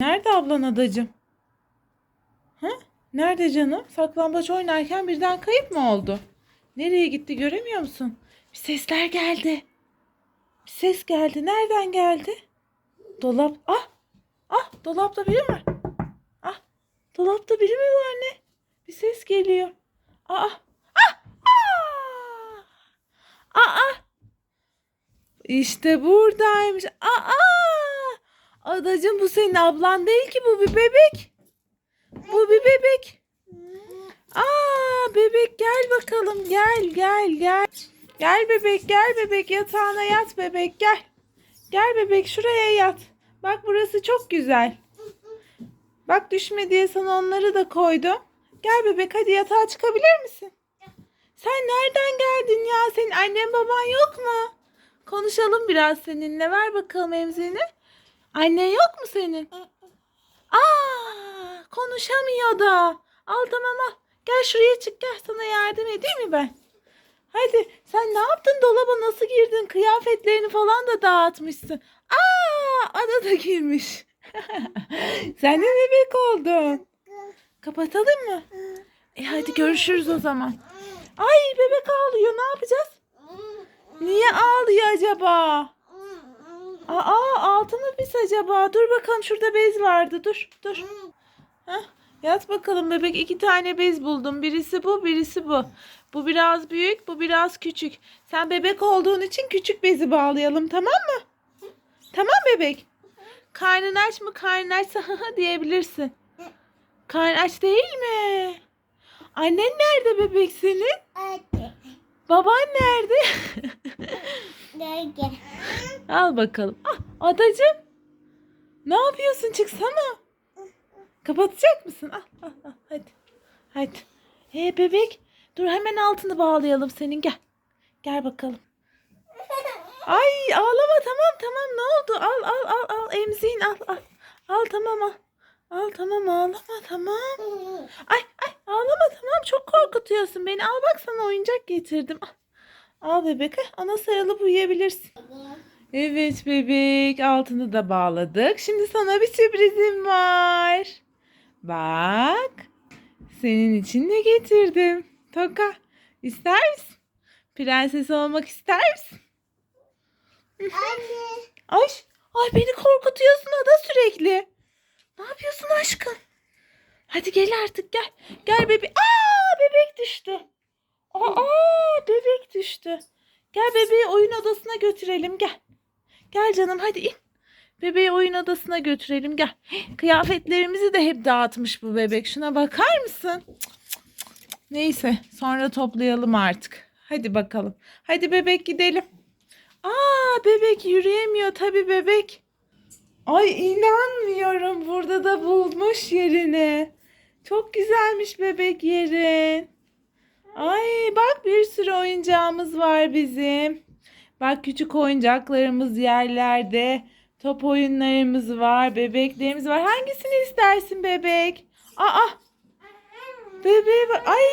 Nerede ablan adacım? Ha? Nerede canım? Saklambaç oynarken birden kayıp mı oldu? Nereye gitti göremiyor musun? Bir sesler geldi. Bir ses geldi. Nereden geldi? Dolap. Ah! Ah! Dolapta biri var? Ah! Dolapta biri mi var ne? Bir ses geliyor. Aa! Ah! Ah! Aa! İşte buradaymış. Aa! Adacım bu senin ablan değil ki bu bir bebek. Bu bir bebek. Aa bebek gel bakalım gel gel gel. Gel bebek gel bebek yatağına yat bebek gel. Gel bebek şuraya yat. Bak burası çok güzel. Bak düşme diye sana onları da koydum. Gel bebek hadi yatağa çıkabilir misin? Sen nereden geldin ya? Senin annen baban yok mu? Konuşalım biraz seninle. Ver bakalım emzini. Annen yok mu senin? Aa, konuşamıyor da. Al tamam al. Gel şuraya çık gel sana yardım edeyim mi ben? Hadi sen ne yaptın dolaba nasıl girdin? Kıyafetlerini falan da dağıtmışsın. Aa, ada da girmiş. sen de bebek oldun. Kapatalım mı? E hadi görüşürüz o zaman. Ay bebek ağlıyor ne yapacağız? Niye ağlıyor acaba? Aa altı mı pis acaba? Dur bakalım şurada bez vardı. Dur dur. Heh, yat bakalım bebek. iki tane bez buldum. Birisi bu birisi bu. Bu biraz büyük bu biraz küçük. Sen bebek olduğun için küçük bezi bağlayalım tamam mı? Tamam bebek. Karnın aç mı? Karnın açsa diyebilirsin. Karnın aç değil mi? Annen nerede bebek senin? Baban nerede? Al bakalım. Ah, adacım. Ne yapıyorsun? Çıksana. Kapatacak mısın? Al, al, al. Hadi. Hadi. Hey bebek. Dur hemen altını bağlayalım senin. Gel. Gel bakalım. Ay ağlama tamam tamam ne oldu? Al al al al emziğin al al. Al tamam al. Al tamam ağlama tamam. Ay ay ağlama tamam çok korkutuyorsun beni. Al bak sana oyuncak getirdim. Al, al bebek. Ana sarılıp uyuyabilirsin. Evet bebek altını da bağladık. Şimdi sana bir sürprizim var. Bak. Senin için ne getirdim? Toka. İster misin? Prenses olmak ister misin? Ay, ay beni korkutuyorsun ada sürekli. Ne yapıyorsun aşkım? Hadi gel artık gel. Gel bebek. Aa bebek düştü. Aa bebek düştü. Gel bebeği oyun odasına götürelim gel. Gel canım hadi in. Bebeği oyun odasına götürelim gel. Kıyafetlerimizi de hep dağıtmış bu bebek. Şuna bakar mısın? Neyse sonra toplayalım artık. Hadi bakalım. Hadi bebek gidelim. Aa bebek yürüyemiyor tabii bebek. Ay inanmıyorum burada da bulmuş yerini. Çok güzelmiş bebek yerin. Ay bak bir sürü oyuncağımız var bizim. Bak küçük oyuncaklarımız yerlerde. Top oyunlarımız var, bebeklerimiz var. Hangisini istersin bebek? Aa! Bebeği var. Ay!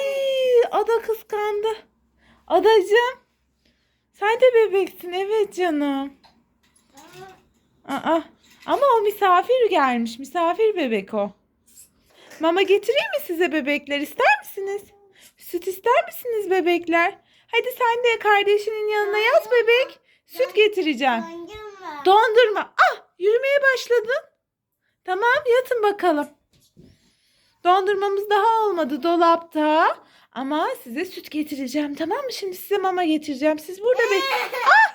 Ada kıskandı. Adacığım. Sen de bebeksin. Evet canım. Aa! Ama o misafir gelmiş. Misafir bebek o. Mama getireyim mi size bebekler? İster misiniz? Süt ister misiniz bebekler? Hadi sen de kardeşinin yanına yat bebek. Süt getireceğim. Dondurma. Ah yürümeye başladın. Tamam yatın bakalım. Dondurmamız daha olmadı dolapta. Ama size süt getireceğim tamam mı? Şimdi size mama getireceğim. Siz burada bek... Ah